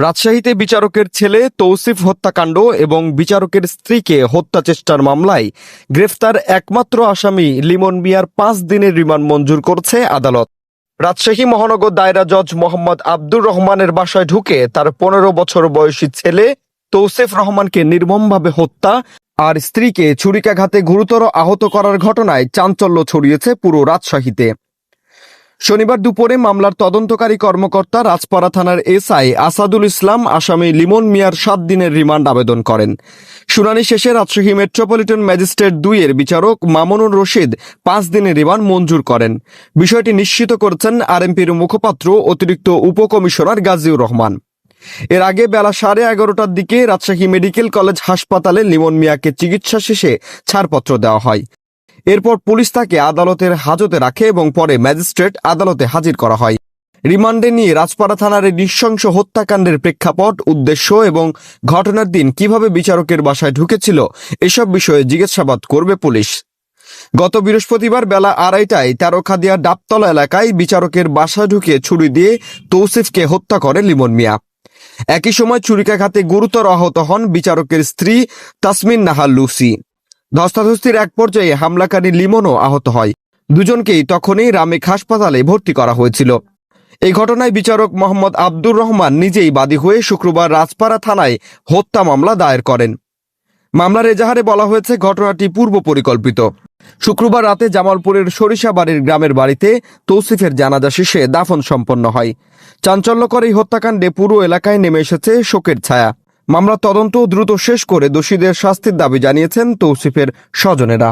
রাজশাহীতে বিচারকের ছেলে তৌসিফ হত্যাকাণ্ড এবং বিচারকের স্ত্রীকে হত্যা চেষ্টার মামলায় গ্রেফতার একমাত্র আসামি লিমন মিয়ার পাঁচ দিনের রিমান্ড মঞ্জুর করছে আদালত। রাজশাহী মহানগর দায়রা জজ মোহাম্মদ আব্দুর রহমানের বাসায় ঢুকে তার পনেরো বছর বয়সী ছেলে তৌসিফ রহমানকে নির্মমভাবে হত্যা আর স্ত্রীকে ছুরিকাঘাতে গুরুতর আহত করার ঘটনায় চাঞ্চল্য ছড়িয়েছে পুরো রাজশাহীতে। শনিবার দুপুরে মামলার তদন্তকারী কর্মকর্তা রাজপাড়া থানার এসআই আসাদুল ইসলাম আসামি লিমন মিয়ার সাত দিনের রিমান্ড আবেদন করেন। শুনানি শেষে রাজশাহী মেট্রোপলিটন ম্যাজিস্ট্রেট দুইয়ের বিচারক মামুনুর রশিদ পাঁচ দিনের রিমান্ড মঞ্জুর করেন। বিষয়টি নিশ্চিত করেছেন আরএমপির মুখপাত্র অতিরিক্ত উপকমিশনার গাজীউর রহমান। এর আগে বেলা সাড়ে এগারোটার দিকে রাজশাহী মেডিকেল কলেজ হাসপাতালে লিমন মিয়াকে চিকিৎসা শেষে ছাড়পত্র দেওয়া হয়। এরপর পুলিশ তাকে আদালতের হাজতে রাখে এবং পরে ম্যাজিস্ট্রেট আদালতে হাজির করা হয়। রিমান্ডে নিয়ে রাজপাড়া থানার নৃশংস হত্যাকাণ্ডের প্রেক্ষাপট, উদ্দেশ্য এবং ঘটনার দিন কীভাবে বিচারকের বাসায় ঢুকেছিল, এসব বিষয়ে জিজ্ঞাসাবাদ করবে পুলিশ। গত বৃহস্পতিবার বেলা আড়াইটায় তেরোখাদিয়া ডাবতলা এলাকায় বিচারকের বাসায় ঢুকে ছুরি দিয়ে তৌসিফকে হত্যা করে লিমন মিয়া। একই সময় ছুরিকাঘাতে গুরুতর আহত হন বিচারকের স্ত্রী তাসমিন নাহার লুসি। ধস্তাধস্তির এক পর্যায়ে হামলাকারী লিমনও আহত হয়। দুজনকেই তখনই রামেক হাসপাতালে ভর্তি করা হয়েছিল। এই ঘটনায় বিচারক মোহাম্মদ আব্দুর রহমান নিজেই বাদী হয়ে শুক্রবার রাজপাড়া থানায় হত্যা মামলা দায়ের করেন। মামলার এজাহারে বলা হয়েছে, ঘটনাটি পূর্ব পরিকল্পিত। শুক্রবার রাতে জামালপুরের সরিষাবাড়ির গ্রামের বাড়িতে তৌসিফের জানাজা শেষে দাফন সম্পন্ন হয়। চাঞ্চল্যকর এই হত্যাকাণ্ডে পুরো এলাকায় নেমে এসেছে শোকের ছায়া। মামলা তদন্ত দ্রুত শেষ করে দোষীদের শাস্তির দাবি জানিয়েছেন তৌসিফের স্বজনেরা।